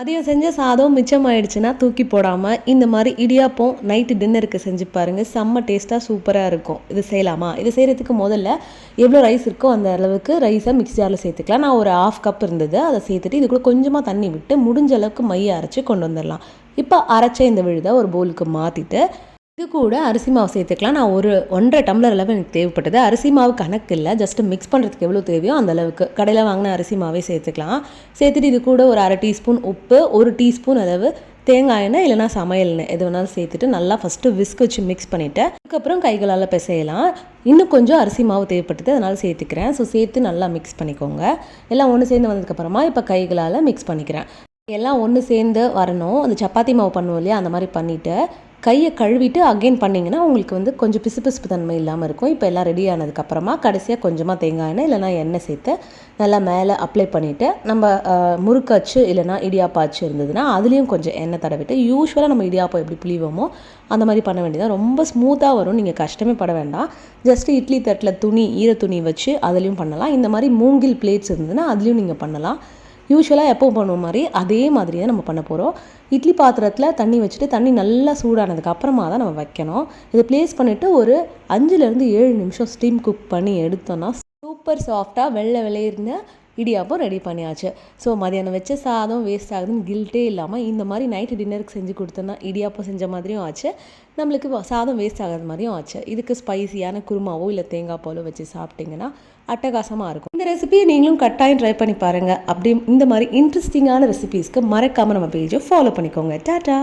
மதியம் செஞ்ச சாதம் மிச்சமாயிடுச்சுன்னா தூக்கி போடாமல் இந்த மாதிரி இடியாப்பம் நைட்டு டின்னருக்கு செஞ்சு பாருங்கள் செம்ம டேஸ்ட்டாக சூப்பராக இருக்கும். இது செய்யலாமா? இது செய்கிறதுக்கு முதல்ல எவ்வளோ ரைஸ் இருக்கோ அந்த அளவுக்கு ரைஸை மிக்ஸி ஜாரில் சேர்த்துக்கலாம். நான் ஒரு ஆஃப் கப் இருந்தது. அதை சேர்த்துட்டு இது கூட கொஞ்சமாக தண்ணி விட்டு முடிஞ்ச அளவுக்கு மைய அரைச்சி கொண்டு வந்துடலாம் இப்போ அரைச்ச இந்த விழுதை ஒரு பவுலுக்கு மாற்றிட்டு இது கூட அரிசி மாவு சேர்த்துக்கலாம். நான் ஒரு ஒன்றரை டம்ளர் அளவு எனக்கு தேவைப்பட்டது. அரிசி மாவு கணக்கு இல்லை. ஜஸ்ட் மிக்ஸ் பண்ணுறதுக்கு எவ்வளோ தேவையோ அந்த அளவுக்கு. கடையில் வாங்கின அரிசி மாவே சேர்த்துக்கலாம். சேர்த்துட்டு இது கூட ஒரு அரை டீஸ்பூன் உப்பு ஒரு டீஸ்பூன் அளவு தேங்காய் எண்ணெய் இல்லைனா சமையல் எண்ணெய் எது வேணாலும் சேர்த்துட்டு நல்லா ஃபஸ்ட்டு விஸ்க் வச்சு மிக்ஸ் பண்ணிவிட்டு அதுக்கப்புறம் கைகளால் பிசையலாம். இன்னும் கொஞ்சம் அரிசி மாவு தேவைப்பட்டது அதனால் சேர்த்துக்கிறேன். ஸோ சேர்த்து நல்லா மிக்ஸ் பண்ணிக்கோங்க. எல்லாம் ஒன்று சேர்ந்து வந்ததுக்கப்புறமா இப்போ கைகளால் மிக்ஸ் பண்ணிக்கிறேன். எல்லாம் ஒன்று சேர்ந்து வரணும். அந்த சப்பாத்தி மாவு பண்ணுவோம் இல்லையா? அந்த மாதிரி பண்ணிவிட்டு கையை கழுவிட்டு அகெயின் பண்ணிங்கன்னா உங்களுக்கு வந்து கொஞ்சம் பிசுபிசுப்பு தன்மை இல்லாமல் இருக்கும். இப்போ எல்லாம் ரெடி ஆனதுக்கப்புறமா கடைசியாக கொஞ்சமாக தேங்காய் எண்ணெய் இல்லைனா எண்ணெய் சேர்த்து நல்லா மேலே அப்ளை பண்ணிவிட்டு நம்ம முறுக்காச்சு இல்லைனா இடியாப்பாச்சு இருந்ததுன்னா அதுலேயும் கொஞ்சம் எண்ணெய் தடவிட்டு யூஸ்வலாக நம்ம இடியாப்பம் எப்படி புளிவோமோ அந்த மாதிரி பண்ண வேண்டியதாக ரொம்ப ஸ்மூத்தாக வரும். நீங்கள் கஷ்டமே பட வேண்டாம். ஜஸ்ட்டு இட்லி தட்டில் துணி ஈர துணி வச்சு அதுலேயும் பண்ணலாம். இந்த மாதிரி மூங்கில் பிளேட்ஸ் இருந்ததுன்னா அதுலேயும் நீங்கள் பண்ணலாம். யூஸ்வலாக எப்போ பண்ணுவோம் மாதிரி அதே மாதிரி தான் நம்ம பண்ண போகிறோம் இட்லி பாத்திரத்தில் தண்ணி வச்சுட்டு தண்ணி நல்லா சூடானதுக்கு அப்புறமா தான் நம்ம வைக்கணும். இதை ப்ளேஸ் பண்ணிவிட்டு ஒரு அஞ்சுலேருந்து ஏழு நிமிஷம் ஸ்டீம் குக் பண்ணி எடுத்தோன்னா சூப்பர் சாஃப்டாக வெள்ளை வெளியிருந்த இடியாப்பம் ரெடி பண்ணியாச்சு. ஸோ மதியானம் வச்ச சாதம் வேஸ்ட் ஆகுதுன்னு கில்ட்டே இல்லாமல் இந்த மாதிரி நைட்டு டின்னருக்கு செஞ்சு கொடுத்தோன்னா இடியாப்பம் செஞ்ச மாதிரியும் ஆச்சு. நம்மளுக்கு சாதம் வேஸ்ட் ஆகாத மாதிரியும் ஆச்சு. இதுக்கு ஸ்பைசியான குருமாவோ இல்லை தேங்காய் பாலோ வச்சு சாப்பிட்டிங்கன்னா அட்டகாசமாக இருக்கும். இந்த ரெசிபியை நீங்களும் கட்டாயம் ட்ரை பண்ணி பாருங்கள் அப்படி இந்த மாதிரி இன்ட்ரெஸ்டிங்கான ரெசிபீஸ்க்கு மறக்காமல் நம்ம பேஜை ஃபாலோ பண்ணிக்கோங்க. டாட்டா!